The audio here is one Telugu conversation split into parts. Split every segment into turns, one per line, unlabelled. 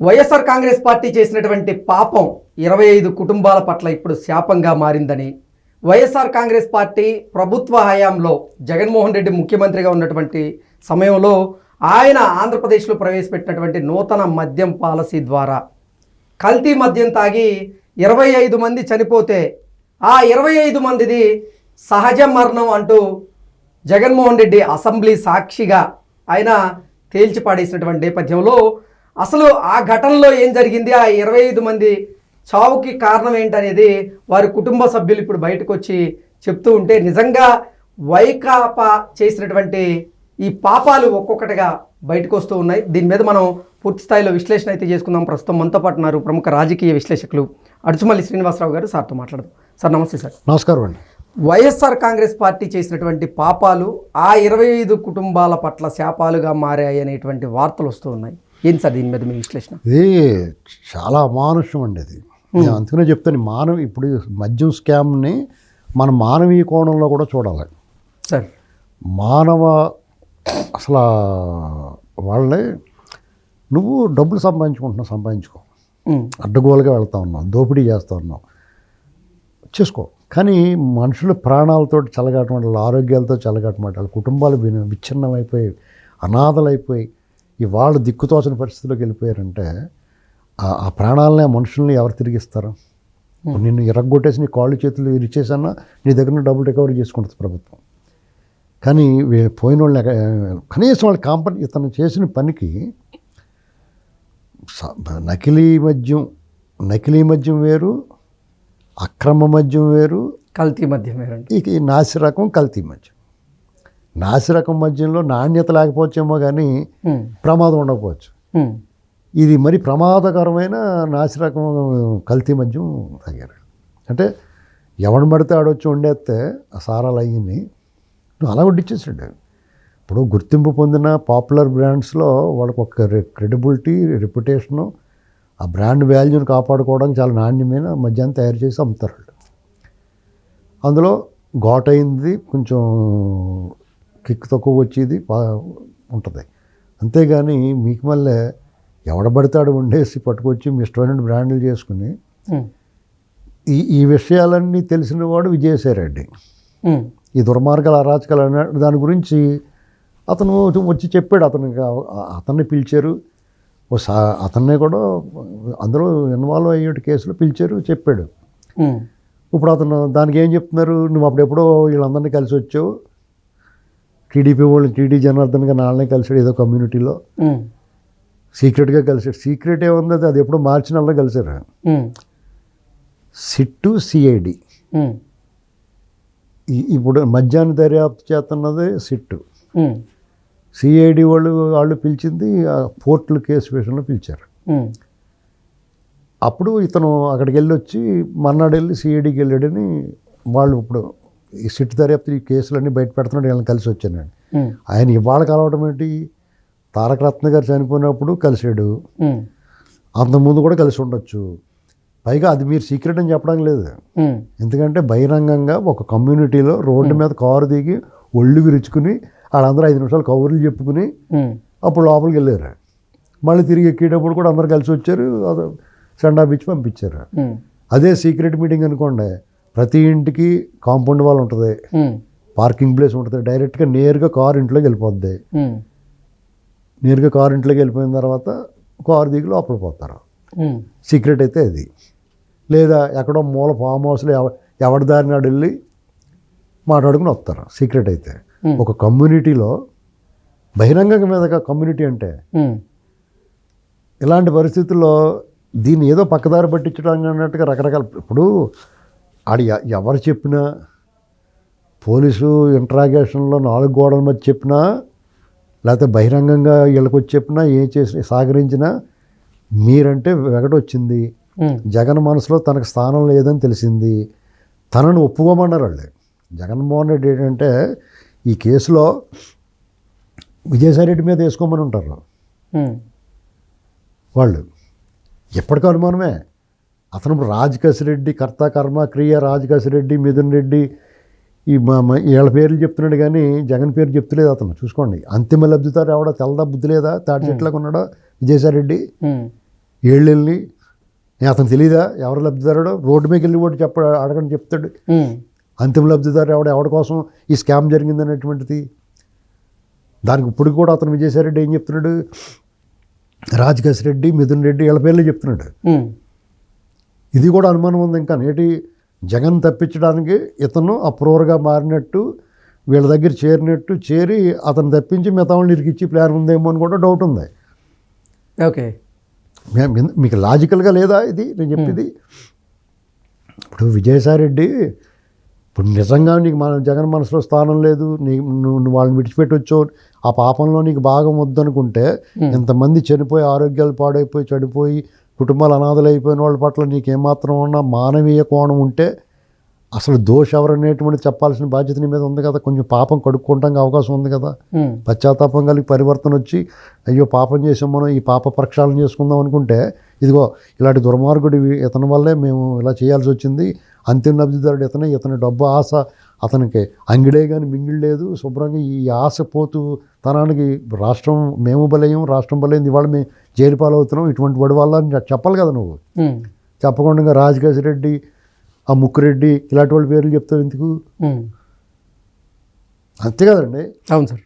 వైఎస్ఆర్ కాంగ్రెస్ పార్టీ చేసినటువంటి పాపం ఇరవై ఐదు కుటుంబాల పట్ల ఇప్పుడు శాపంగా మారిందని వైఎస్ఆర్ కాంగ్రెస్ పార్టీ ప్రభుత్వ హయాంలో జగన్మోహన్ రెడ్డి ముఖ్యమంత్రిగా ఉన్నటువంటి సమయంలో ఆయన ఆంధ్రప్రదేశ్లో ప్రవేశపెట్టినటువంటి నూతన మద్యం పాలసీ ద్వారా కల్తీ మద్యం తాగి ఇరవై ఐదు మంది చనిపోతే ఆ ఇరవై ఐదు మందిది సహజ మరణం అంటూ జగన్మోహన్ రెడ్డి అసెంబ్లీ సాక్షిగా ఆయన తేల్చిపాడేసినటువంటి నేపథ్యంలో అసలు ఆ ఘటనలో ఏం జరిగింది? ఆ ఇరవై ఐదు మంది చావుకి కారణం ఏంటనేది వారి కుటుంబ సభ్యులు ఇప్పుడు బయటకు వచ్చి చెప్తూ ఉంటే నిజంగా వైకాపా చేసినటువంటి ఈ పాపాలు ఒక్కొక్కటిగా బయటకు వస్తూ ఉన్నాయి. దీని మీద మనం పూర్తి స్థాయిలో విశ్లేషణ అయితే చేసుకుందాం. ప్రస్తుతం మనతో పాటు ఉన్నారు ప్రముఖ రాజకీయ విశ్లేషకులు అడుచుమల్లి శ్రీనివాసరావు గారు. సార్తో మాట్లాడదాం. సార్ నమస్తే సార్.
నమస్కారం అండి.
వైఎస్ఆర్ కాంగ్రెస్ పార్టీ చేసినటువంటి పాపాలు ఆ ఇరవై ఐదు కుటుంబాల పట్ల శాపాలుగా మారాయి అనేటువంటి వార్తలు వస్తూ ఉన్నాయి. ఏంటి సార్ దీని మీద మీ విశ్లేషణ?
ఇది చాలా అమానుష్యం అండి ఇది నేను అందుకనే చెప్తాను మానవ ఇప్పుడు మద్యం స్కామ్ని మన మానవీయ కోణంలో కూడా చూడాలి.
సార్.
మానవ అసలు వాళ్ళే నువ్వు డబ్బులు సంపాదించుకుంటున్నావు సంపాదించుకో.
ఉమ్,
అడ్డగోలుగా వెళ్తా ఉన్నావు దోపిడీ చేస్తూ ఉన్నావు. చేసుకో. కానీ మనుషుల ప్రాణాలతో చెలగాటం వాళ్ళ ఆరోగ్యాలతో చెలగాటం వాళ్ళ కుటుంబాలు విచ్ఛిన్నమైపోయి అనాథలైపోయి ఇవాళ దిక్కుతోచని పరిస్థితిలోకి వెళ్ళిపోయారంటే ఆ- ప్రాణాలనే ఆ మనుషుల్ని ఎవరు తిరిగిస్తారు? నిన్ను ఎరగొట్టేసి నీ కాళ్ళు చేతులు ఇరిచేసన్నా నీ దగ్గర డబ్బులు రికవరీ చేసుకుంటుంది ప్రభుత్వం. కానీ పోయిన వాళ్ళని కనీసం వాళ్ళ కాంపనీ ఇతను చేసిన పనికి నకిలీ మద్యం నకిలీ మద్యం వేరు అక్రమ మద్యం వేరు
కల్తీ మద్యం వేరండి
ఇక ఈ నాసి రకం కల్తీ మద్యం. నాసి రకం మద్యంలో నాణ్యత లేకపోవచ్చేమో కానీ ప్రమాదం ఉండకపోవచ్చు. ఇది మరి ప్రమాదకరమైన నాసి రకం కల్తీ మద్యం తాగారు. అంటే ఎవడు పడితే ఆడొచ్చి వండేస్తే ఆ సారాలు అయ్యింది. నువ్వు అలా వడ్డిచ్చేసాడు. ఇప్పుడు గుర్తింపు పొందిన పాపులర్ బ్రాండ్స్లో వాళ్ళకి ఒక క్రెడిబిలిటీ రెప్యుటేషను ఆ బ్రాండ్ వాల్యూని కాపాడుకోవడానికి చాలా నాణ్యమైన మద్యాన్ని తయారు చేసి అమ్ముతారు అందులో ఘాట్ అయింది కొంచెం కిక్ తక్కువ వచ్చేది ఉంటుంది. అంతేగాని మీకు మళ్ళీ ఎవడబడతాడు వండేసి పట్టుకొచ్చి మీ ఇష్టమైన బ్రాండ్లు చేసుకుని ఈ ఈ విషయాలన్నీ తెలిసిన వాడు విజయసాయిరెడ్డి. ఈ దుర్మార్గాల అరాచకాలు అనే దాని గురించి అతను వచ్చి చెప్పాడు. అతనికి అతన్ని పిలిచారు. సా అతన్నే కూడా అందులో ఇన్వాల్వ్ అయ్యేటి కేసులో పిలిచారు చెప్పాడు. ఇప్పుడు అతను దానికి ఏం చెప్తున్నారు? నువ్వు అప్పుడెప్పుడో వీళ్ళందరినీ కలిసి వచ్చావు. టీడీపీ వాళ్ళు టీడీ జనార్దన్గా నాళ్ళనే కలిసాడు ఏదో కమ్యూనిటీలో. సీక్రెట్గా కలిసాడు. సీక్రెట్ ఏముంది అది? అది ఎప్పుడో మార్చి నెలలో కలిసారు సిట్టు సిఐడి. ఇప్పుడు మధ్యాహ్న దర్యాప్తు చేస్తున్నది సిట్టు. సిఐడి వాళ్ళు వాళ్ళు పిలిచింది ఆ పోర్టుల కేసు విషయంలో పిలిచారు. అప్పుడు ఇతను అక్కడికి వెళ్ళి వచ్చి మర్నాడు వెళ్ళి సిఐడికి వెళ్ళాడని వాళ్ళు ఇప్పుడు ఈ సిట్ దర్యాప్తు ఈ కేసులన్నీ బయట పెడుతున్నాడు వీళ్ళని కలిసి వచ్చానండి. ఆయన ఇవాళ కలవడం ఏంటి? తారక రత్న గారు చనిపోయినప్పుడు కలిసాడు. అంతకుముందు కూడా కలిసి ఉండొచ్చు. పైగా అది మీరు సీక్రెట్ అని చెప్పడం లేదు. ఎందుకంటే బహిరంగంగా ఒక కమ్యూనిటీలో రోడ్డు మీద కారు దిగి ఒళ్ళు విరుచుకుని వాళ్ళందరూ ఐదు నిమిషాలు కబుర్లు చెప్పుకుని అప్పుడు లోపలికి వెళ్ళారు. మళ్ళీ తిరిగి ఎక్కేటప్పుడు కూడా అందరు కలిసి వచ్చారు. అది సెండా బీచ్ పంపించారు. అదే సీక్రెట్ మీటింగ్ అనుకోండి. ప్రతి ఇంటికి కాంపౌండ్ వాల్ ఉంటుంది. పార్కింగ్ ప్లేస్ ఉంటుంది. డైరెక్ట్గా నేరుగా కారు ఇంట్లోకి వెళ్ళిపోద్ది. నేరుగా కారు ఇంట్లోకి వెళ్ళిపోయిన తర్వాత కారు దిగి లోపల పోతారు. సీక్రెట్ అయితే అది. లేదా ఎక్కడో మూల ఫామ్ హౌస్లో ఎవ ఎవరి దారిని నాడు వెళ్ళి మాట్లాడుకుని వస్తారు. సీక్రెట్ అయితే. ఒక కమ్యూనిటీలో బహిరంగంగా మీద కమ్యూనిటీ అంటే ఇలాంటి పరిస్థితుల్లో దీన్ని ఏదో పక్కదారి పట్టించడానికి అన్నట్టుగా రకరకాల ఇప్పుడు ఆడు ఎ- ఎవరు చెప్పినా పోలీసు ఇంట్రాగేషన్లో నాలుగు గోడల మధ్య చెప్పినా లేకపోతే బహిరంగంగా వీళ్ళకి వచ్చి చెప్పినా ఏం చేసి సాగరించినా మీరంటే వెగటొచ్చింది. జగన్ మనసులో తనకు స్థానం లేదని తెలిసింది. తనను ఒప్పుకోమన్నారు వాళ్ళు. జగన్మోహన్ రెడ్డి ఏంటంటే ఈ కేసులో విజయసాయి రెడ్డి మీద వేసుకోమని ఉంటారు. వాళ్ళు. ఎప్పటికీ అనుమానమే. అతను రాజకేశిరెడ్డి కర్త కర్మ క్రియ రాజకేశిరెడ్డి మిథున్ రెడ్డి ఈ మా వీళ్ళ పేర్లు చెప్తున్నాడు కానీ జగన్ పేరు చెప్తలేదు అతను. చూసుకోండి. అంతిమ లబ్ధిదారు ఎవడో తెల్లదా బుద్ధి లేదా తాటి చెట్లకు ఉన్నాడో విజయసాయి రెడ్డి.
ఉమ్,
ఏళ్ళెళ్ళి అతను తెలియదా ఎవరు లబ్ధిదారుడో? రోడ్డు మీద వెళ్ళి కూడా చెప్ప అడగని చెప్తాడు. అంతిమ లబ్ధిదారు ఎవడ? ఎవడి కోసం ఈ స్కామ్ జరిగింది అనేటువంటిది దానికి ఇప్పుడు కూడా అతను విజయసాయిరెడ్డి ఏం చెప్తున్నాడు? రాజకేశ్ రెడ్డి మిథున్ రెడ్డి వీళ్ళ పేర్లు చెప్తున్నాడు. ఇది కూడా అనుమానం ఉంది ఇంకా. నేటి జగన్ తప్పించడానికి ఇతను అప్రూవర్గా మారినట్టు వీళ్ళ దగ్గర చేరినట్టు చేరి అతను తప్పించి మిగతా వాళ్ళని ఇరికిచ్చి ప్లాన్ ఉందేమో అని కూడా డౌట్ ఉంది.
ఓకే.
మీకు లాజికల్గా లేదా ఇది? నేను చెప్పేది ఇప్పుడు విజయసాయిరెడ్డి ఇప్పుడు నిజంగా నీకు మన జగన్ మనసులో స్థానం లేదు నీ నువ్వు నువ్వు వాళ్ళని విడిచిపెట్టొచ్చో ఆ పాపంలో నీకు భాగం వద్దనుకుంటే ఇంతమంది చనిపోయి ఆరోగ్యాలు పాడైపోయి చనిపోయి కుటుంబాలు అనాథలు అయిపోయిన వాళ్ళ పట్ల నీకు ఏమాత్రం ఉన్న మానవీయ కోణం ఉంటే అసలు దోష ఎవరనేటువంటి చెప్పాల్సిన బాధ్యత నీ మీద ఉంది కదా. కొంచెం పాపం కడుక్కోవడానికి అవకాశం ఉంది కదా. పశ్చాత్తాపం కలిగి పరివర్తన వచ్చి అయ్యో పాపం చేసాం మనం ఈ పాప ప్రక్షాళన చేసుకుందాం అనుకుంటే ఇదిగో ఇలాంటి దుర్మార్గుడి ఇతని వల్లే మేము ఇలా చేయాల్సి వచ్చింది. అంతిమ లబ్ధిదారుడు ఇతనే ఇతని డబ్బు ఆశ అతనికి. అంగిడే కానీ మింగిడి లేదు. శుభ్రంగా ఈ ఆశ పోతూ తనానికి రాష్ట్రం మేము బలయం రాష్ట్రం బలైంది ఇవాళ మేము జైలు పాలవుతున్నాం ఇటువంటి వాడి వల్ల చెప్పాలి కదా నువ్వు. చెప్పకుండా రాజకేశ్ రెడ్డి ఆ ముక్కురెడ్డి ఇలాంటి వాళ్ళ పేర్లు చెప్తావు ఎందుకు. అంతే కదండి.
అవును సార్.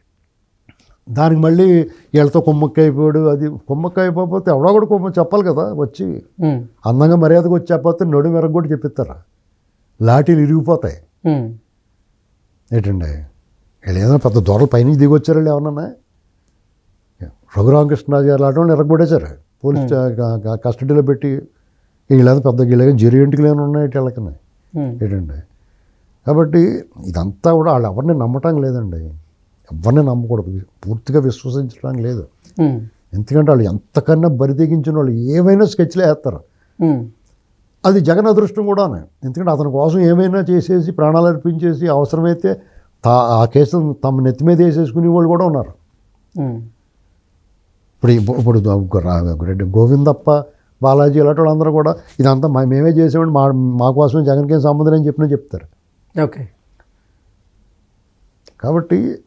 దానికి మళ్ళీ వీళ్ళతో కుమ్మక్క అయిపోయాడు అది కుమ్మక్క అయిపోతే ఎవడో కూడా కుమ్మ చెప్పాలి కదా వచ్చి. అందంగా మర్యాదకు వచ్చి చెప్పకపోతే నడు మెరగ కూడా చెప్పిస్తారా? లాఠీలు ఇరిగిపోతాయి. ఏంటండి? వీళ్ళు ఏదైనా పెద్ద దొరలు పైన దిగి వచ్చారు ఎవరన్నా? రఘురామకృష్ణరాజు గారు లాంటి వాళ్ళు ఎరగొట్టేశారు పోలీస్ కస్టడీలో పెట్టి వీళ్ళేదో పెద్ద వీళ్ళగా జరి ఇంటికి లేని ఉన్నాయి వీళ్ళకన్నా ఏంటండి? కాబట్టి ఇదంతా కూడా వాళ్ళు ఎవరిని నమ్మటం లేదండి. ఎవరిని నమ్మకూడదు. పూర్తిగా విశ్వసించడానికి లేదు. ఎందుకంటే వాళ్ళు ఎంతకన్నా బరి తెగించిన వాళ్ళు ఏమైనా స్కెచ్లే వేస్తారు. అది జగన్ అదృష్టం కూడానే. ఎందుకంటే అతని కోసం ఏమైనా చేసేసి ప్రాణాలు అర్పించేసి అవసరమైతే తా ఆ కేసును తమ నెత్తి మీద వేసేసుకునే వాళ్ళు కూడా ఉన్నారు. ఇప్పుడు ఇప్పు- ఇప్పుడు రెడ్డి గోవిందప్ప బాలాజీ ఇలాంటి వాళ్ళందరూ కూడా ఇదంతా మేమే చేసామండి మా మా కోసమే జగన్కి ఏం సంబంధం అని చెప్పినా చెప్తారు.
ఓకే.
కాబట్టి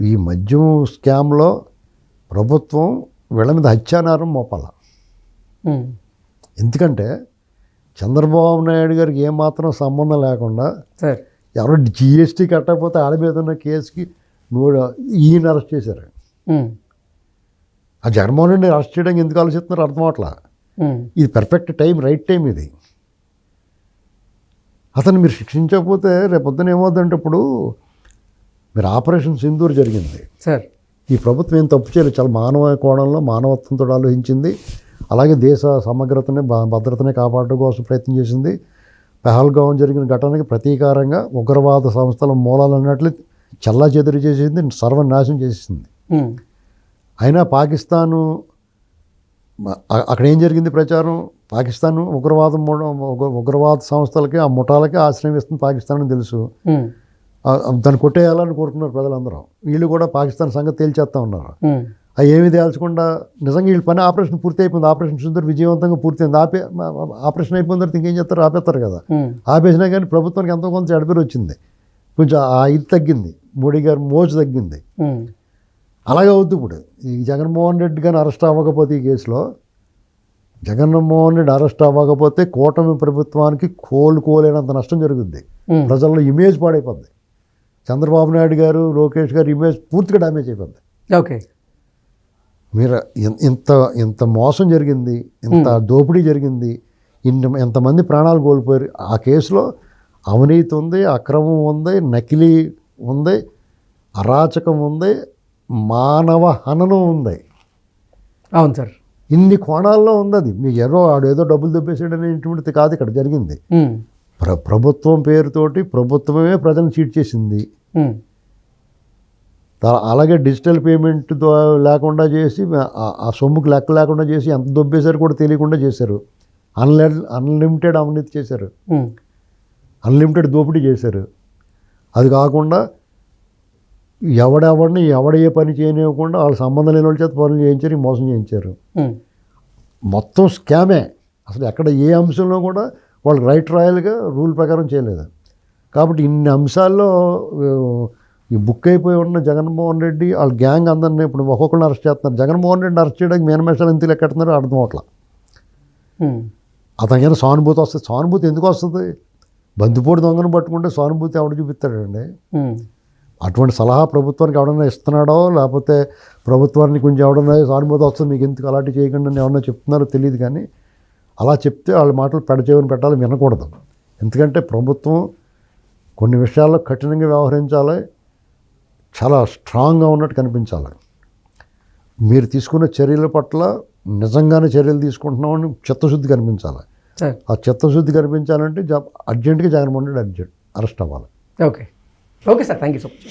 ఈ మద్యం స్కామ్లో ప్రభుత్వం వీళ్ళ మీద హత్యానారం మోపాల. ఎందుకంటే చంద్రబాబు నాయుడు గారికి ఏమాత్రం సంబంధం లేకుండా ఎవరో జిఎస్టీ కట్టకపోతే ఆడ మీద ఉన్న కేసుకి నువ్వు ఈయన అరెస్ట్ చేశారు. ఆ జగన్మోహన్ రెడ్డి అరెస్ట్ చేయడానికి ఎందుకు ఆలోచిస్తున్నారు అర్థం అవట్లా? ఇది పర్ఫెక్ట్ టైం రైట్ టైం ఇది. అతను మీరు శిక్షించకపోతే రేపొద్దున ఏమవుతుందంటే ఇప్పుడు మీరు ఆపరేషన్ సింధూర్ జరిగింది.
సార్.
ఈ ప్రభుత్వం ఏం తప్పు చేయలేదు. చాలా మానవ కోణంలో మానవత్వంతో ఆలోచించింది. అలాగే దేశ సమగ్రతని భద్రతని కాపాడడం కోసం ప్రయత్నం చేసింది. పెహల్గాం జరిగిన ఘటనకి ప్రతీకారంగా ఉగ్రవాద సంస్థల మూలాలు అన్నట్లు చల్లా చెదురు చేసింది సర్వనాశనం చేసింది. అయినా పాకిస్తాను అక్కడ ఏం జరిగింది ప్రచారం? పాకిస్తాన్ ఉగ్రవాదం ఉగ్రవాద సంస్థలకి ఆ ముఠాలకి ఆశ్రయం ఇస్తుంది పాకిస్తాన్ అని తెలుసు దాన్ని కొట్టేయాలని కోరుకున్నారు ప్రజలందరూ. వీళ్ళు కూడా పాకిస్తాన్ సంగతి తేల్చేస్తా ఉన్నారు. అవి ఏమీ తేల్చకుండా నిజంగా వీళ్ళ పని ఆపరేషన్ పూర్తి అయిపోయింది. ఆపరేషన్ సుందర్ విజయవంతంగా పూర్తయింది ఆపే ఆపరేషన్ అయిపోయిన తర్వాత ఇంకేం చేస్తారు? ఆపేస్తారు కదా. ఆపేసినా కానీ ప్రభుత్వానికి ఎంతో కొంత చెడపేరు వచ్చింది. కొంచెం ఆ ఇది తగ్గింది. మోడీ గారు మోజు తగ్గింది. అలాగే అవుద్ది ఇప్పుడు. ఈ జగన్మోహన్ రెడ్డి కానీ అరెస్ట్ అవ్వకపోతే ఈ కేసులో జగన్మోహన్ రెడ్డి అరెస్ట్ అవ్వకపోతే కూటమి ప్రభుత్వానికి కోలుకోలేనంత నష్టం జరుగుద్ది. ప్రజల్లో ఇమేజ్ పాడైపోద్ది. చంద్రబాబు నాయుడు గారు లోకేష్ గారు ఇమేజ్ పూర్తిగా డ్యామేజ్ అయిపోద్ది.
ఓకే.
మీరు ఇంత ఇంత మోసం జరిగింది ఇంత దోపిడీ జరిగింది ఇన్ని ఎంతమంది ప్రాణాలు కోల్పోయారు. ఆ కేసులో అవినీతి ఉంది అక్రమం ఉంది నకిలీ ఉంది అరాచకం ఉంది మానవ హననం ఉంది.
అవును సార్.
ఇన్ని కోణాల్లో ఉంది అది. మీకు ఏదో ఆడు ఏదో డబ్బులు దొబ్బేసాడు అనేటువంటిది కాదు ఇక్కడ జరిగింది. ప్ర ప్రభుత్వం పేరుతోటి ప్రభుత్వమే ప్రజలను చీట్ చేసింది. అలాగే డిజిటల్ పేమెంట్ లేకుండా చేసి ఆ- సొమ్ముకు లెక్క లేకుండా చేసి ఎంత దొబ్బేశారు కూడా తెలియకుండా చేశారు. అన్లె అన్లిమిటెడ్ అవినీతి చేశారు. అన్లిమిటెడ్ దోపిడీ చేశారు. అది కాకుండా ఎవడెవడిని ఎవడ ఏ పని చేయనివ్వకుండా వాళ్ళ సంబంధం లేని వాళ్ళ చేత పనులు చేయించారు మోసం చేయించారు. మొత్తం స్కామే. అసలు ఎక్కడ ఏ అంశంలో కూడా వాళ్ళు రైట్ రాయల్గా రూల్ ప్రకారం చేయలేదు. కాబట్టి ఇన్ని అంశాల్లో ఈ బుక్ అయిపోయి ఉన్న జగన్మోహన్ రెడ్డి వాళ్ళ గ్యాంగ్ అందరినీ ఇప్పుడు ఒక్కొక్కరిని అరెస్ట్ చేస్తున్నారు. జగన్మోహన్ రెడ్డిని అరెస్ట్ చేయడానికి మేనమేషాలు ఎందుకు లెక్కెడుతున్నారో అర్థం అవట్లా. అతనికైనా సానుభూతి వస్తుంది సానుభూతి ఎందుకు వస్తుంది? బందిపోటు దొంగను పట్టుకుంటే సానుభూతి ఎవడు చూపిస్తాడండి. అటువంటి సలహా ప్రభుత్వానికి ఎవడన్నా ఇస్తున్నాడో లేకపోతే ప్రభుత్వానికి కొంచెం ఎవడన్నా సానుభూతి వస్తుంది మీకు ఎందుకు అలాంటి చేయకుండా అని ఎవరన్నా చెప్తున్నారో తెలియదు కానీ అలా చెప్తే వాళ్ళ మాటలు పెడచేవని పెట్టాలి వినకూడదు. ఎందుకంటే ప్రభుత్వం కొన్ని విషయాల్లో కఠినంగా వ్యవహరించాలి. చాలా స్ట్రాంగ్గా ఉన్నట్టు కనిపించాలి. మీరు తీసుకున్న చర్యల పట్ల నిజంగానే చర్యలు తీసుకుంటున్నామని చిత్తశుద్ధి కనిపించాలి. ఆ చిత్తశుద్ధి కనిపించాలంటే జ అర్జెంటుగా జగన్మోహన్ రెడ్డి అర్జెంట్ అరెస్ట్ అవ్వాలి.
Okay. Okay sir thank you so much.